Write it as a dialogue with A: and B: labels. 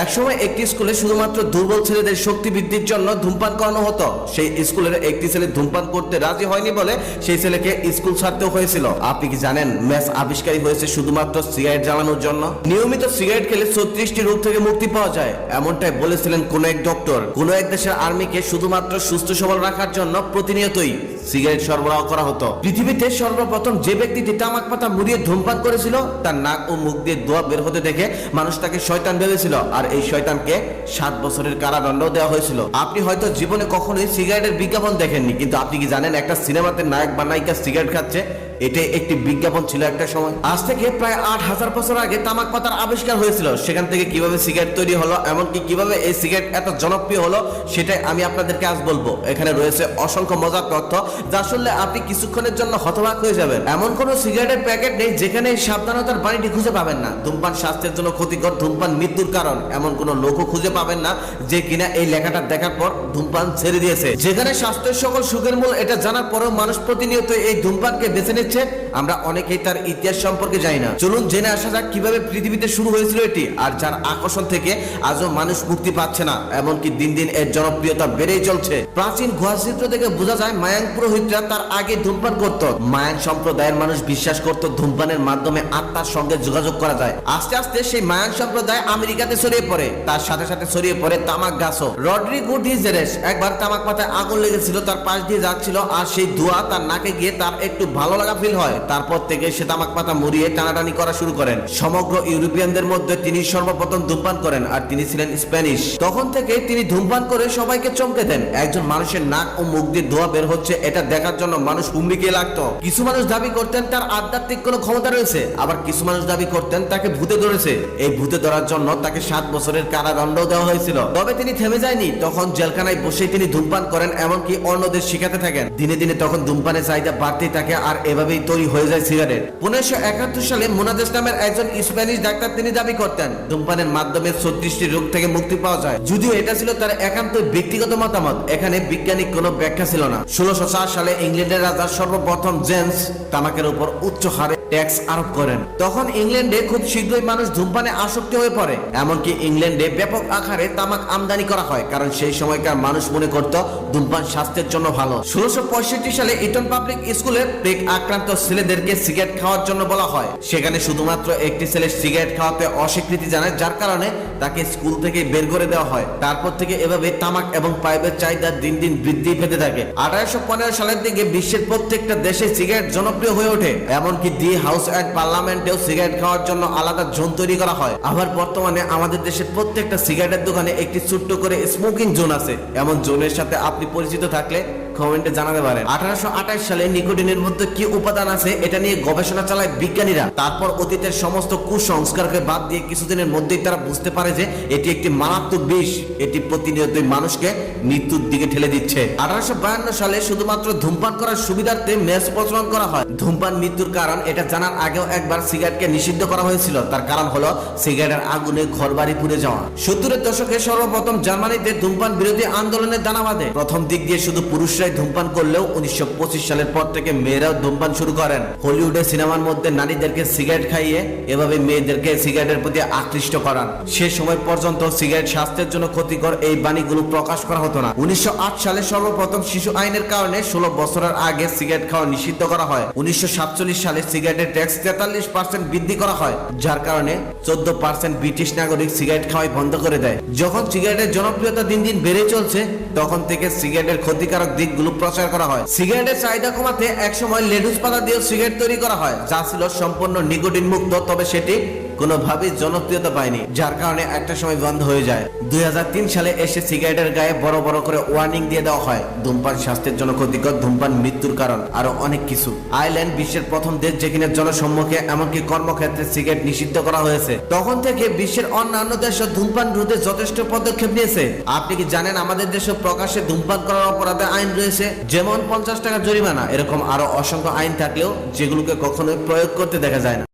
A: একসময় একটি স্কুলে শুধুমাত্র দুর্বল ছেলেদের শক্তি বৃদ্ধির জন্য ধূমপান করানো হতো। সেই স্কুলের একটি ছেলে ধূমপান করতে রাজি হয়নি বলে সেই ছেলেকে স্কুল ছাড়তে হয়েছিল। আপনি কি জানেন, ম্যাচ আবিষ্কারী হয়েছে শুধুমাত্র সিগারেট জ্বালানোর জন্য? নিয়মিত সিগারেট খেলে ছত্রিশটি রোগ থেকে মুক্তি পাওয়া যায়। এমনটাই বলেছিলেন কোন এক ডক্টর কোন এক দেশের আর্মিকে শুধুমাত্র সুস্থ সবল রাখার জন্য প্রতিনিয়তই সিগারেট সরবরাহ করা হতো। পৃথিবীতে সর্বপ্রথম যে ব্যক্তিটি তামাক পাতা মুড়িয়ে ধূমপান করেছিল, তার নাক ও মুখ দিয়ে দোয়া বের হতে দেখে মানুষ তাকে শয়তান ভেবেছিল। আর এই শয়তানকে সাত বছরের কারাদণ্ড দেওয়া হয়েছিল। আপনি হয়তো জীবনে কখনোই সিগারেটের বিজ্ঞাপন দেখেননি, কিন্তু আপনি কি জানেন একটা সিনেমাতে নায়ক বা নায়িকা সিগারেট খাচ্ছে? এটা একটি বিজ্ঞাপন ছিল একটা সময়। আজ থেকে প্রায় আট হাজার বছর আগে তামাক পাতার আবিষ্কার হয়েছিল। সেখান থেকে কীভাবে সিগারেট তৈরি হলো, এমনকি কীভাবে এই সিগারেট এত জনপ্রিয় হলো, সেটাই আমি আপনাদেরকে আজ বলব। এখানে রয়েছে অসংখ্য মজার তথ্য। যা শুনলে আপনি কিছুক্ষণের জন্য হতবাক হয়ে যাবেন। এমন কোন সিগারেটের প্যাকেট নেই যেখানে সাবধানতার বাণীটি খুঁজে পাবেন না। ধূমপান স্বাস্থ্যের জন্য ক্ষতিকর ধূমপান মৃত্যুর কারণ। এমন কোন লোকও খুঁজে পাবেন না যে কিনা এই লেখাটা দেখার পর ধূমপান ছেড়ে দিয়েছে। যেখানে স্বাস্থ্যের সকল সুখের মূল, এটা জানার পরেও মানুষ প্রতিনিয়ত এই ধূমপানকে বেছে নিচ্ছে। আমরা অনেকেই তার ইতিহাস সম্পর্কে জানি না। চলুন জেনে আসা যাক কীভাবে পৃথিবীতে শুরু হয়েছিল এটি আর যার আকর্ষণ থেকে আজও মানুষ মুক্তি পাচ্ছে না। এমনকি দিন দিন এর জনপ্রিয়তা বেড়েই চলছে। প্রাচীন গুহাচিত্র থেকে বোঝা যায় মায়াং পুরোহিতরা তার আগে ধূমপান করত। মায়াং সম্প্রদায়ের মানুষ বিশ্বাস করত ধূমপানের মাধ্যমে আত্মার সঙ্গে যোগাযোগ করা যায়। আস্তে আস্তে সেই মায়াং সম্প্রদায় আমেরিকাতে ছড়িয়ে পড়ে। তার সাথে সাথে ছড়িয়ে পড়ে তামাক গাছও। রডরি গুডিজেরেস একবার তামাক পাতায় আগুন লেগেছিল, তার পাশ দিয়ে যাচ্ছিল আর সেই ধোঁয়া তার নাকে গিয়ে তার একটু ভালো লাগা ফিল হয়। তারপর থেকে সে তামাক পাতা মুড়িয়ে টানাটানি করা শুরু করেন। সমগ্র ইউরোপিয়ানদের মধ্যে তিনি সর্বপ্রথম ধূমপান করেন আর তিনি ছিলেন স্প্যানিশ। তখন থেকে তিনি ধূমপান করে সবাইকে চমকে দেন। একজন মানুষের নাক ও মুখ দিয়ে ধোঁয়া বের হচ্ছে এটা দেখার জন্য মানুষ হুমড়িকে লাগতো। কিছু মানুষ দাবি করতেন তার আধ্যাত্মিক কোনো ক্ষমতা রয়েছে, আবার কিছু মানুষ দাবি করতেন তাকে ভূতে ধরেছে। এই ভূতে ধরার জন্য তাকে সাত বছরের কারাদণ্ড দেওয়া হয়েছিল। তবে তিনি থেমে যায়নি। তখন জেলখানায় বসেই তিনি ধূমপান করেন, এমনকি অন্যদের শিখাতে থাকেন। দিনে দিনে তখন ধূমপানের চাহিদা বাড়তেই থাকে আর এভাবেই তৈরি হয়ে যায় সিগারেট। উনিশশো একাত্তর সালে মোনাদেশ নামের একজন স্প্যানিশ ডাক্তার তিনি দাবি করতেন, ধূমপানের মাধ্যমে ছত্রিশটি রোগ থেকে মুক্তি পাওয়া যায়। যদিও এটা ছিল তার একান্ত ব্যক্তিগত মতামত, এখানে বৈজ্ঞানিক কোনো ব্যাখ্যা ছিল না। ষোলোশো সালে ইংল্যান্ডের রাজা সর্বপ্রথম জেমস তামাকের উপর উচ্চ হারে ট্যাক্স আরোপ করেন। তখন ইংল্যান্ডে খুব শীঘ্রই মানুষ ধূমপানে আসক্তি হয়ে পড়ে। এমনকি ইংল্যান্ডে ব্যাপক আকারে তামাক আমদানি করা হয়, কারণ সেই সময়কার মানুষ মনে করত ধূমপান স্বাস্থ্যের জন্য ভালো। ষোলোশো সালে ইটন পাবলিক স্কুলে ব্রেক আক্রান্ত ছেলেদেরকে সিগারেট খাওয়ার জন্য বলা হয়। সেখানে শুধুমাত্র একটি ছেলে সিগারেট খাওয়াতে অস্বীকৃতি জানায়, যার কারণে তাকে স্কুল থেকে বের করে দেওয়া হয়। তারপর থেকে এভাবে তামাক এবং পাইপের চাহিদা দিন দিন বৃদ্ধি পেতে থাকে। আঠারোশো পনেরো সালের দিকে বিশ্বের প্রত্যেকটা দেশে সিগারেট জনপ্রিয় হয়ে ওঠে। এমনকি দি হাউস অ্যান্ড পার্লামেন্টেও সিগারেট খাওয়ার জন্য আলাদা জোন তৈরি করা হয়। আবার বর্তমানে আমাদের দেশের প্রত্যেকটা সিগারেটের দোকানে একটি ছোট্ট করে স্মোকিং জোন আছে। এমন জোনের সাথে আপনি পরিচিত থাকলে কমেন্টে জানাতে পারেন। আঠারোশো সালে নিকোটিনের মধ্যে কি উপাদান আছে এটা নিয়ে গবেষণা চালায় বিজ্ঞানীরা। তারপর অতীতের সমস্ত কুসংস্কারকে বাদ দিয়ে কিছুদিনের মধ্যেই তারা বুঝতে পারে যে এটি একটি মারাত্মক বিষ। এটি প্রতিনিয়তই মানুষকে মৃত্যুর দিকে ঠেলে দিচ্ছে। আঠারোশো বায়ান্ন সালে শুধুমাত্র ধূমপান করার সুবিধার্থে মেস প্রচলন করা হয়। ধূমপান মৃত্যুর কারণ এটা জানার আগেও একবার সিগারেটকে নিষিদ্ধ করা হয়েছিল। তার কারণ হলো সিগারেটের আগুনে ঘরবাড়ি পুড়ে যাওয়া। সত্তরের দশকে সর্বপ্রথম জার্মানিতে ধূমপান বিরোধী আন্দোলনের দানা বাঁধে। প্রথম দিক দিয়ে শুধু পুরুষরাই ধূমপান করলেও উনিশশো পঁচিশ সালের পর থেকে মেয়েরাও ধূমপান শুরু করেন। হলিউডে সিনেমার মধ্যে নারীদেরকে সিগারেট খাইয়ে এভাবে মেয়েদেরকে সিগারেটের প্রতি আকৃষ্ট করান। সে সময় পর্যন্ত সিগারেট স্বাস্থ্যের জন্য ক্ষতিকর এই বাণীগুলো প্রকাশ করা হতো না। উনিশশো আট সালে সর্বপ্রথম শিশু আইনের কারণে ষোলো বছরের আগে সিগারেট খাওয়া নিষিদ্ধ করা হয়। উনিশশো সাতচল্লিশ সালে সিগারেটের ট্যাক্স তেতাল্লিশ পার্সেন্ট বৃদ্ধি করা হয়, যার কারণে চোদ্দ পার্সেন্ট ব্রিটিশ নাগরিক সিগারেট খাওয়াই বন্ধ করে দেয়। যখন সিগারেটের জনপ্রিয়তা দিন দিন বেড়ে চলছে, তখন থেকে সিগারেটের ক্ষতিকারক দিকগুলো প্রচার করা হয়। সিগারেটের চাহিদা কমাতে একসময় লেডুস পাতা দিয়ে সিগারেট তৈরি করা হয়, যা ছিল সম্পূর্ণ নিকোটিন মুক্ত তবে সেটি কোনোভাবেই জনপ্রিয়তা পায়নি, যার কারণে একটা সময় বন্ধ হয়ে যায়। দুই সালে এসে সিগারেটের গায়ে বড় বড় করে ওয়ার্নিং দিয়ে দেওয়া হয়, ধূমপান স্বাস্থ্যের জন্য ক্ষতিকর ধূমপান মৃত্যুর কারণ, আরও অনেক কিছু। আইল্যান্ড বিশ্বের প্রথম দেশ যেখানে জনসম্মুখে এমনকি কর্মক্ষেত্রে সিগারেট নিষিদ্ধ করা হয়েছে। তখন থেকে বিশ্বের অন্যান্য দেশ ধূমপান রোধে যথেষ্ট পদক্ষেপ নিয়েছে। আপনি কি জানেন আমাদের দেশে প্রকাশ্যে ধূমপান করার অপরাধে আইন রয়েছে? যেমন পঞ্চাশ টাকা জরিমানা, এরকম আরও অসংখ্য আইন থাকলেও যেগুলোকে কখনোই প্রয়োগ করতে দেখা যায় না।